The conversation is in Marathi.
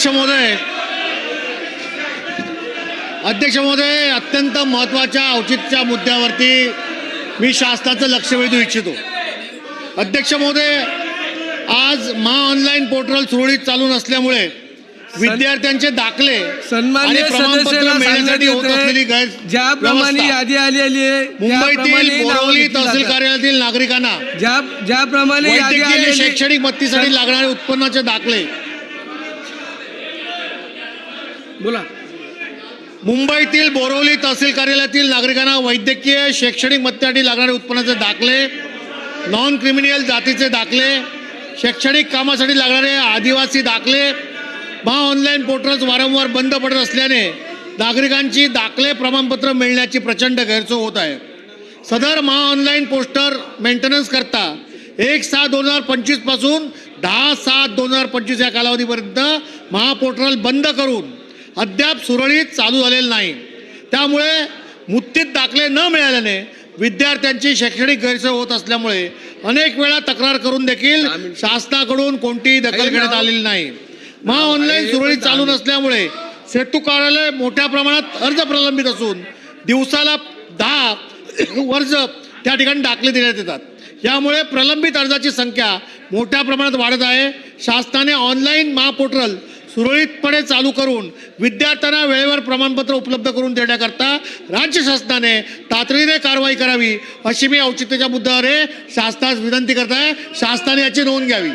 अध्यक्ष महोदय अध्यक्ष महोदय अत्यंत महत्त्वाच्या औचित्याच्या मुद्द्यावरती मी शासनाचं लक्ष वेधू इच्छितो अध्यक्ष महोदय आज महा ऑनलाईन पोर्टल सुरळीत चालू नसल्यामुळे विद्यार्थ्यांचे दाखले सन्मान्य आणि प्रमाणपत्र सदस्याला मिळण्यासाठी होत असलेली सांगण्यात गैर येते ज्याप्रमाणे. यादी आली आली आहे मुंबईतील बोरवली तहसील. कार्यालयातील नागरिकांना ज्या ज्याप्रमाणे शैक्षणिक मत्तीसाठी लागणारे उत्पन्नाचे दाखले बोला. मुंबईतील बोरवली तहसील कार्यालयातील नागरिकांना वैद्यकीय शैक्षणिक मत्तेसाठी लागणारे उत्पन्नाचे दाखले नॉन क्रिमिनल जातीचे दाखले शैक्षणिक कामासाठी लागणारे आदिवासी दाखले महा ऑनलाईन पोर्टल्स वारंवार बंद पडत असल्याने नागरिकांची दाखले प्रमाणपत्र मिळण्याची प्रचंड गैरसोय होत आहे. सदर महा ऑनलाईन पोस्टर मेंटेनन्स करता एक सात दोन हजार पंचवीसपासून दहा सात दोन हजार पंचवीस या कालावधीपर्यंत महापोर्टल बंद करून अद्याप सुरळीत चालू झालेलं नाही. त्यामुळे मुत्तीत दाखले न मिळाल्याने विद्यार्थ्यांची शैक्षणिक गैरसोय होत असल्यामुळे अनेक वेळा तक्रार करून देखील शासनाकडून कोणतीही दखल घेण्यात आलेली नाही. महा ऑनलाईन सुरळीत चालू नसल्यामुळे सेतू कार्यालय मोठ्या प्रमाणात अर्ज प्रलंबित असून दिवसाला दहा वर्ज त्या ठिकाणी दाखले देण्यात येतात. यामुळे प्रलंबित अर्जाची संख्या मोठ्या प्रमाणात वाढत आहे. शासनाने ऑनलाईन महापोर्टल सुरळीतपणे चालू करून विद्यार्थ्यांना वेळेवर प्रमाणपत्र उपलब्ध करून देण्याकरता राज्य शासनाने तातडीने कारवाई करावी अशी मी औचित्याच्या मुद्द्यावर शासनास विनंती करत आहे शासनाने याची नोंद घ्यावी.